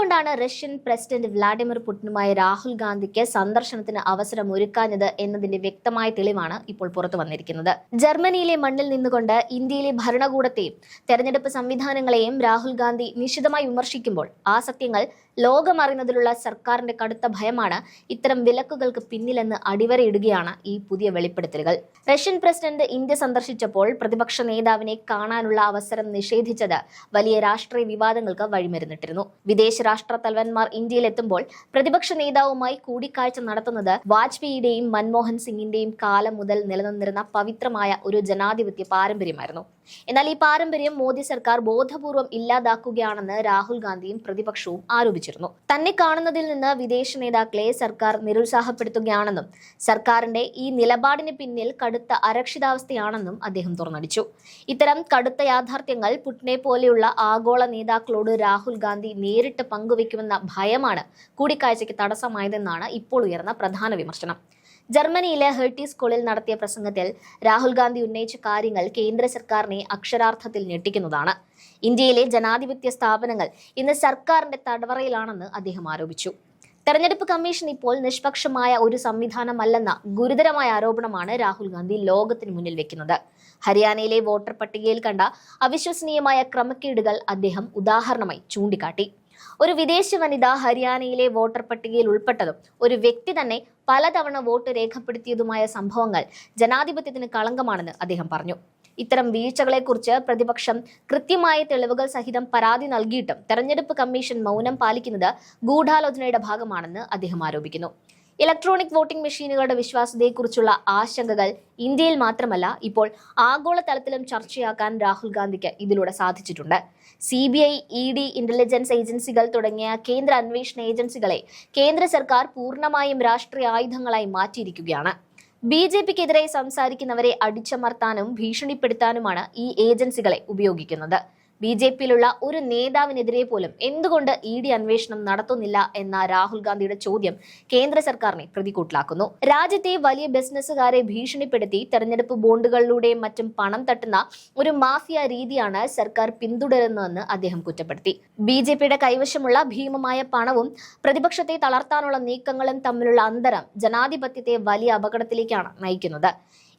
എന്തുകൊണ്ടാണ് Russian president Vladimir പുടിനുമായി രാഹുൽ ഗാന്ധിക്ക് സന്ദർശനത്തിന് അവസരം ഒരുക്കാഞ്ഞത് എന്നതിന്റെ വ്യക്തമായ തെളിവാണ് ഇപ്പോൾ പുറത്തു വന്നിരിക്കുന്നത്. ജർമ്മനിയിലെ മണ്ണിൽ നിന്നുകൊണ്ട് ഇന്ത്യയിലെ ഭരണകൂടത്തെയും തെരഞ്ഞെടുപ്പ് സംവിധാനങ്ങളെയും രാഹുൽ ഗാന്ധി നിശിതമായി വിമർശിക്കുമ്പോൾ ആ സത്യങ്ങൾ ലോകമറിയുന്നതിലുള്ള സർക്കാരിന്റെ കടുത്ത ഭയമാണ് ഇത്തരം വിലക്കുകൾക്ക് പിന്നിലെന്ന് അടിവരയിടുകയാണ് ഈ പുതിയ വെളിപ്പെടുത്തലുകൾ. റഷ്യൻ പ്രസിഡന്റ് ഇന്ത്യ സന്ദർശിച്ചപ്പോൾ പ്രതിപക്ഷ നേതാവിനെ കാണാനുള്ള അവസരം നിഷേധിച്ചത് വലിയ രാഷ്ട്രീയ വിവാദങ്ങൾക്ക് വഴിമരുന്നിട്ടിരുന്നു. വിദേശ രാഷ്ട്ര തലവന്മാർ ഇന്ത്യയിലെത്തുമ്പോൾ പ്രതിപക്ഷ നേതാവുമായി കൂടിക്കാഴ്ച നടത്തുന്നത് വാജ്പേയിയുടെയും മൻമോഹൻ സിംഗിന്റെയും കാലം മുതൽ നിലനിന്നിരുന്ന പവിത്രമായ ഒരു ജനാധിപത്യ പാരമ്പര്യമായിരുന്നു. എന്നാൽ ഈ പാരമ്പര്യം മോദി സർക്കാർ ബോധപൂർവം ഇല്ലാതാക്കുകയാണെന്ന് രാഹുൽ ഗാന്ധിയും പ്രതിപക്ഷവും ആരോപിച്ചിരുന്നു. തന്നെ കാണുന്നതിൽ നിന്ന് വിദേശ നേതാക്കളെ സർക്കാർ നിരുത്സാഹപ്പെടുത്തുകയാണെന്നും സർക്കാരിന്റെ ഈ നിലപാടിന് പിന്നിൽ കടുത്ത അരക്ഷിതാവസ്ഥയാണെന്നും അദ്ദേഹം തുറന്നടിച്ചു. ഇത്തരം കടുത്ത യാഥാർത്ഥ്യങ്ങൾ പുട്ടിനെ പോലെയുള്ള ആഗോള നേതാക്കളോട് രാഹുൽ ഗാന്ധി നേരിട്ട് പങ്കുവെക്കുമെന്ന ഭയമാണ് കൂടിക്കാഴ്ചയ്ക്ക് തടസ്സമായതെന്നാണ് ഇപ്പോൾ ഉയർന്ന പ്രധാന വിമർശനം. ജർമ്മനിയിലെ ഹെർട്ടി സ്കൂളിൽ നടത്തിയ പ്രസംഗത്തിൽ രാഹുൽ ഗാന്ധി ഉന്നയിച്ച കാര്യങ്ങൾ കേന്ദ്ര സർക്കാരിനെ അക്ഷരാർത്ഥത്തിൽ ഞെട്ടിക്കുന്നതാണ്. ഇന്ത്യയിലെ ജനാധിപത്യ സ്ഥാപനങ്ങൾ ഇന്ന് സർക്കാരിന്റെ തടവറയിലാണെന്ന് അദ്ദേഹം ആരോപിച്ചു. തെരഞ്ഞെടുപ്പ് കമ്മീഷൻ ഇപ്പോൾ നിഷ്പക്ഷമായ ഒരു സംവിധാനമല്ലെന്ന ഗുരുതരമായ ആരോപണമാണ് രാഹുൽ ഗാന്ധി ലോകത്തിന് മുന്നിൽ വെക്കുന്നത്. ഹരിയാനയിലെ വോട്ടർ പട്ടികയിൽ കണ്ട അവിശ്വസനീയമായ ക്രമക്കേടുകൾ അദ്ദേഹം ഉദാഹരണമായി ചൂണ്ടിക്കാട്ടി. ഒരു വിദേശ വനിത ഹരിയാനയിലെ വോട്ടർ പട്ടികയിൽ ഉൾപ്പെട്ടതും ഒരു വ്യക്തി തന്നെ പലതവണ വോട്ട് രേഖപ്പെടുത്തിയതുമായ സംഭവങ്ങൾ ജനാധിപത്യത്തിന് കളങ്കമാണെന്ന് അദ്ദേഹം പറഞ്ഞു. ഇത്തരം വീഴ്ചകളെക്കുറിച്ച് പ്രതിപക്ഷം കൃത്യമായ തെളിവുകൾ സഹിതം പരാതി നൽകിയിട്ടും തെരഞ്ഞെടുപ്പ് കമ്മീഷൻ മൗനം പാലിക്കുന്നത് ഗൂഢാലോചനയുടെ ഭാഗമാണെന്ന് അദ്ദേഹം ആരോപിക്കുന്നു. ഇലക്ട്രോണിക് വോട്ടിംഗ് മെഷീനുകളുടെ വിശ്വാസ്യതയെക്കുറിച്ചുള്ള ആശങ്കകൾ ഇന്ത്യയിൽ മാത്രമല്ല ഇപ്പോൾ ആഗോളതലത്തിലും ചർച്ചയാക്കാൻ രാഹുൽ ഗാന്ധിക്ക് ഇതിലൂടെ സാധിച്ചിട്ടുണ്ട്. C B I E D intelligence ഏജൻസികൾ തുടങ്ങിയ കേന്ദ്ര അന്വേഷണ ഏജൻസികളെ കേന്ദ്ര സർക്കാർ പൂർണമായും രാഷ്ട്രീയ ആയുധങ്ങളായി മാറ്റിയിരിക്കുകയാണ്. ബി ജെ പിക്കെതിരെ സംസാരിക്കുന്നവരെ അടിച്ചമർത്താനും ഭീഷണിപ്പെടുത്താനുമാണ് ഈ ഏജൻസികളെ ഉപയോഗിക്കുന്നത്. ബി ജെ പിയിലുള്ള ഒരു നേതാവിനെതിരെ പോലും എന്തുകൊണ്ട് ഇ ഡി അന്വേഷണം നടത്തുന്നില്ല എന്ന രാഹുൽ ഗാന്ധിയുടെ ചോദ്യം കേന്ദ്ര സർക്കാരിനെ പ്രതികൂട്ടിലാക്കുന്നു രാജ്യത്തെ വലിയ ബിസിനസ്സുകാരെ ഭീഷണിപ്പെടുത്തി തെരഞ്ഞെടുപ്പ് ബോണ്ടുകളിലൂടെയും മറ്റും പണം തട്ടുന്ന ഒരു മാഫിയ രീതിയാണ് സർക്കാർ പിന്തുടരുന്നതെന്ന് അദ്ദേഹം കുറ്റപ്പെടുത്തി. ബി ജെ പിയുടെ കൈവശമുള്ള ഭീമമായ പണവും പ്രതിപക്ഷത്തെ തളർത്താനുള്ള നീക്കങ്ങളും തമ്മിലുള്ള അന്തരം ജനാധിപത്യത്തെ വലിയ അപകടത്തിലേക്കാണ് നയിക്കുന്നത്.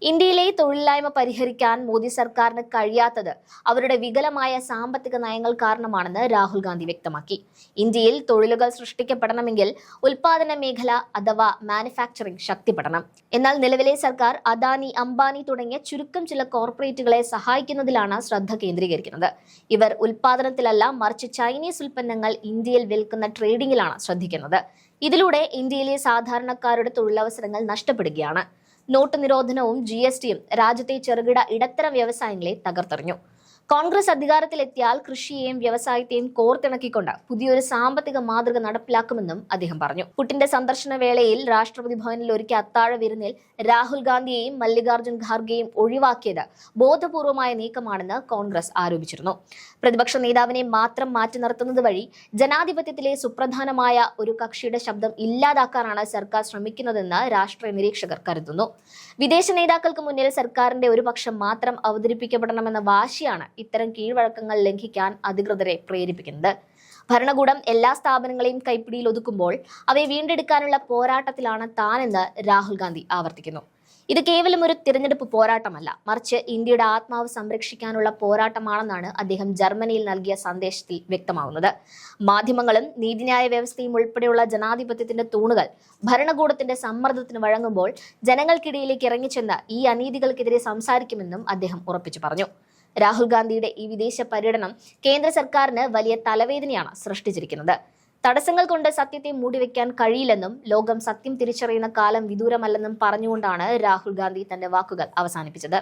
ഇന്ത്യയിലെ തൊഴിലില്ലായ്മ പരിഹരിക്കാൻ മോദി സർക്കാരിന് കഴിയാത്തത് അവരുടെ വികലമായ സാമ്പത്തിക നയങ്ങൾ കാരണമാണെന്ന് രാഹുൽ ഗാന്ധി വ്യക്തമാക്കി. ഇന്ത്യയിൽ തൊഴിലുകൾ സൃഷ്ടിക്കപ്പെടണമെങ്കിൽ ഉൽപാദന മേഖല അഥവാ മാനുഫാക്ചറിംഗ് ശക്തിപ്പെടണം. എന്നാൽ നിലവിലെ സർക്കാർ അദാനി അംബാനി തുടങ്ങിയ ചുരുക്കം ചില കോർപ്പറേറ്റുകളെ സഹായിക്കുന്നതിലാണ് ശ്രദ്ധ കേന്ദ്രീകരിക്കുന്നത്. ഇവർ ഉൽപാദനത്തിലല്ല മറിച്ച് ചൈനീസ് ഉൽപ്പന്നങ്ങൾ ഇന്ത്യയിൽ വിൽക്കുന്ന ട്രേഡിംഗിലാണ് ശ്രദ്ധിക്കുന്നത്. ഇതിലൂടെ ഇന്ത്യയിലെ സാധാരണക്കാരുടെ തൊഴിലവസരങ്ങൾ നഷ്ടപ്പെടുകയാണ്. നോട്ട് നിരോധനവും ജി രാജ്യത്തെ ചെറുകിട ഇടത്തരം വ്യവസായങ്ങളെ തകർത്തെറിഞ്ഞു. കോൺഗ്രസ് അധികാരത്തിലെത്തിയാൽ കൃഷിയെയും വ്യവസായത്തെയും കോർത്തിണക്കിക്കൊണ്ട് പുതിയൊരു സാമ്പത്തിക മാതൃക നടപ്പിലാക്കുമെന്നും അദ്ദേഹം പറഞ്ഞു. പുട്ടിന്റെ സന്ദർശന വേളയിൽ രാഷ്ട്രപതി ഭവനിൽ ഒരുക്കിയ അത്താഴ വിരുന്നിൽ രാഹുൽ ഗാന്ധിയെയും മല്ലികാർജുൻ ഖാർഗെയും ഒഴിവാക്കിയത് ബോധപൂർവമായ നീക്കമാണെന്ന് കോൺഗ്രസ് ആരോപിച്ചിരുന്നു. പ്രതിപക്ഷ നേതാവിനെ മാത്രം മാറ്റി നിർത്തുന്നത് വഴി ജനാധിപത്യത്തിലെ സുപ്രധാനമായ ഒരു കക്ഷിയുടെ ശബ്ദം ഇല്ലാതാക്കാനാണ് സർക്കാർ ശ്രമിക്കുന്നതെന്ന് രാഷ്ട്രീയ നിരീക്ഷകർ കരുതുന്നു. വിദേശ നേതാക്കൾക്ക് മുന്നിൽ സർക്കാരിന്റെ ഒരു പക്ഷം മാത്രം അവതരിപ്പിക്കപ്പെടണമെന്ന വാശിയാണ് ഇത്തരം കീഴ്വഴക്കങ്ങൾ ലംഘിക്കാൻ അധികൃതരെ പ്രേരിപ്പിക്കുന്നത്. ഭരണകൂടം എല്ലാ സ്ഥാപനങ്ങളെയും കൈപ്പിടിയിൽ ഒതുക്കുമ്പോൾ അവയെ വീണ്ടെടുക്കാനുള്ള പോരാട്ടത്തിലാണ് താനെന്ന് രാഹുൽ ഗാന്ധി ആവർത്തിക്കുന്നു. ഇത് കേവലം ഒരു തിരഞ്ഞെടുപ്പ് പോരാട്ടമല്ല മറിച്ച് ഇന്ത്യയുടെ ആത്മാവ് സംരക്ഷിക്കാനുള്ള പോരാട്ടമാണെന്നാണ് അദ്ദേഹം ജർമ്മനിയിൽ നൽകിയ സന്ദേശത്തിൽ വ്യക്തമാവുന്നത്. മാധ്യമങ്ങളും നീതിന്യായ വ്യവസ്ഥയും ഉൾപ്പെടെയുള്ള ജനാധിപത്യത്തിന്റെ തൂണുകൾ ഭരണകൂടത്തിന്റെ സമ്മർദ്ദത്തിന് വഴങ്ങുമ്പോൾ ജനങ്ങൾക്കിടയിലേക്ക് ഇറങ്ങിച്ചെന്ന് ഈ അനീതികൾക്കെതിരെ സംസാരിക്കുമെന്നും അദ്ദേഹം ഉറപ്പിച്ചു പറഞ്ഞു. രാഹുൽ ഗാന്ധിയുടെ ഈ വിദേശ പര്യടനം കേന്ദ്ര സർക്കാരിന് വലിയ തലവേദനയാണ് സൃഷ്ടിച്ചിരിക്കുന്നത്. തടസ്സങ്ങൾ കൊണ്ട് സത്യത്തെ മൂടിവെക്കാൻ കഴിയില്ലെന്നും ലോകം സത്യം തിരിച്ചറിയുന്ന കാലം വിദൂരമല്ലെന്നും പറഞ്ഞുകൊണ്ടാണ് രാഹുൽ ഗാന്ധി തന്റെ വാക്കുകൾ അവസാനിപ്പിച്ചത്.